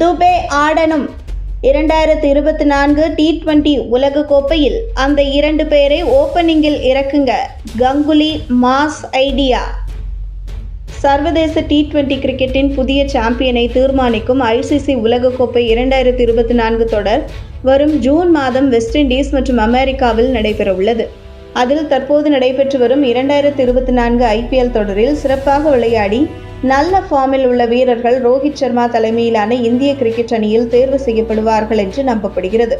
துபே ஆடனும். இரண்டாயிரத்தி இருபத்தி நான்கு டி டுவெண்டி உலகக்கோப்பையில் அந்த இரண்டு பேரை ஓப்பனிங்கில் இறக்குங்க. Ganguly mass idea. சர்வதேச டி டுவெண்டி கிரிக்கெட்டின் புதிய சாம்பியனை தீர்மானிக்கும் ஐசிசி உலகக்கோப்பை இரண்டாயிரத்தி இருபத்தி நான்கு தொடர் வரும் ஜூன் மாதம் வெஸ்ட் இண்டீஸ் மற்றும் அமெரிக்காவில் நடைபெறவுள்ளது. அதில் தற்போது நடைபெற்று வரும் இரண்டாயிரத்தி இருபத்தி நான்கு ஐபிஎல் தொடரில் சிறப்பாக விளையாடி நல்ல ஃபார்மில் உள்ள வீரர்கள் ரோஹித் சர்மா தலைமையிலான இந்திய கிரிக்கெட் அணியில் தேர்வு செய்யப்படுவார்கள் என்று நம்பப்படுகிறது.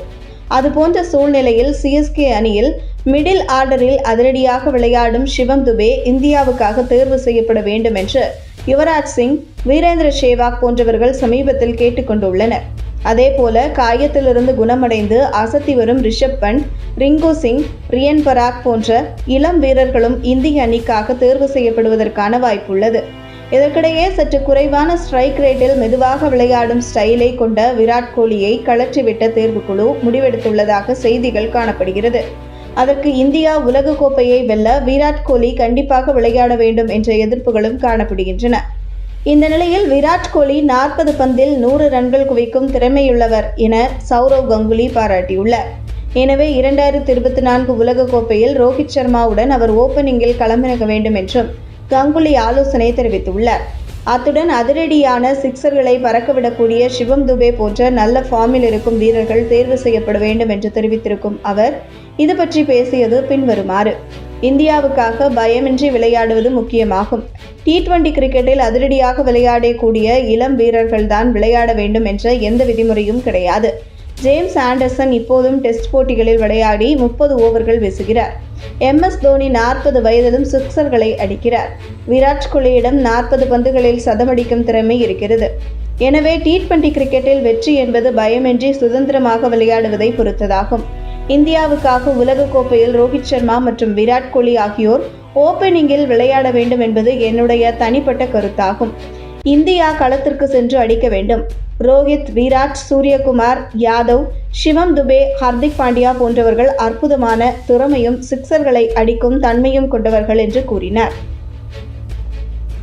அதுபோன்ற சூழ்நிலையில் சிஎஸ்கே அணியில் மிடில் ஆர்டரில் அதிரடியாக விளையாடும் சிவம் துபே இந்தியாவுக்காக தேர்வு செய்யப்பட வேண்டும் என்று யுவராஜ் சிங் வீரேந்திர சேவாக் போன்றவர்கள் சமீபத்தில் கேட்டுக்கொண்டுள்ளனர் அதேபோல காயத்திலிருந்து குணமடைந்து அசத்தி வரும் ரிஷப் பண்ட் ரிங்கு சிங் ரியன் பராக் போன்ற இளம் வீரர்களும் இந்திய அணிக்காக தேர்வு செய்யப்படுவதற்கான வாய்ப்புள்ளது. இதற்கிடையே சற்று குறைவான ஸ்ட்ரைக் ரேட்டில் மெதுவாக விளையாடும் ஸ்டைலை கொண்ட விராட் கோலியை கழற்றிவிட்ட தேர்வுக்குழு முடிவெடுத்துள்ளதாக செய்திகள் காணப்படுகிறது. அதற்கு இந்தியா உலகக்கோப்பையை வெல்ல விராட் கோலி கண்டிப்பாக விளையாட வேண்டும் என்ற எதிர்ப்புகளும் காணப்படுகின்றன. இந்த நிலையில் விராட் கோலி நாற்பது பந்தில் நூறு ரன்கள் குவிக்கும் திறமையுள்ளவர் என சௌரவ் கங்குலி பாராட்டியுள்ளார். எனவே இரண்டாயிரத்தி இருபத்தி நான்கு உலகக்கோப்பையில் ரோஹித் சர்மாவுடன் அவர் ஓப்பனிங்கில் களமிறங்க வேண்டும் என்றும் கங்குலி ஆலோசனை தெரிவித்துள்ளார். அத்துடன் அதிரடியான சிக்சர்களை பறக்கவிடக்கூடிய சிவம் துபே போன்ற நல்ல ஃபார்மில் இருக்கும் வீரர்கள் தேர்வு செய்யப்பட வேண்டும் என்று தெரிவித்திருக்கும் அவர் இது பற்றி பேசியது பின்வருமாறு. இந்தியாவுக்காக பயமின்றி விளையாடுவது முக்கியமாகும். டி டுவெண்டி கிரிக்கெட்டில் அதிரடியாக விளையாடக்கூடிய இளம் வீரர்கள்தான் விளையாட வேண்டும் என்ற எந்த விதிமுறையும் கிடையாது. ஜேம்ஸ் ஆண்டர்சன் இப்போதும் டெஸ்ட் போட்டிகளில் விளையாடி முப்பது ஓவர்கள் வீசுகிறார். எம். எஸ். தோனி நாற்பது வயதிலும் சிக்ஸர்களை அடிக்கிறார். விராட் கோலியிடம் நாற்பது பந்துகளில் சதமடிக்கும் திறமை இருக்கிறது. எனவே டி டுவெண்டி கிரிக்கெட்டில் வெற்றி என்பது பயமின்றி சுதந்திரமாக விளையாடுவதை பொறுத்ததாகும். இந்தியாவுக்காக உலகக்கோப்பையில் ரோஹித் சர்மா மற்றும் விராட் கோலி ஆகியோர் ஓப்பனிங்கில் விளையாட வேண்டும் என்பது என்னுடைய தனிப்பட்ட கருத்தாகும். இந்தியா களத்திற்கு சென்று அடிக்க வேண்டும். ரோஹித் விராட் சூரியகுமார் யாதவ் சிவம் துபே ஹர்திக் பாண்டியா போன்றவர்கள் அற்புதமான திறமையும் சிக்சர்களை அடிக்கும் தன்மையும் கொண்டவர்கள் என்று கூறினார்.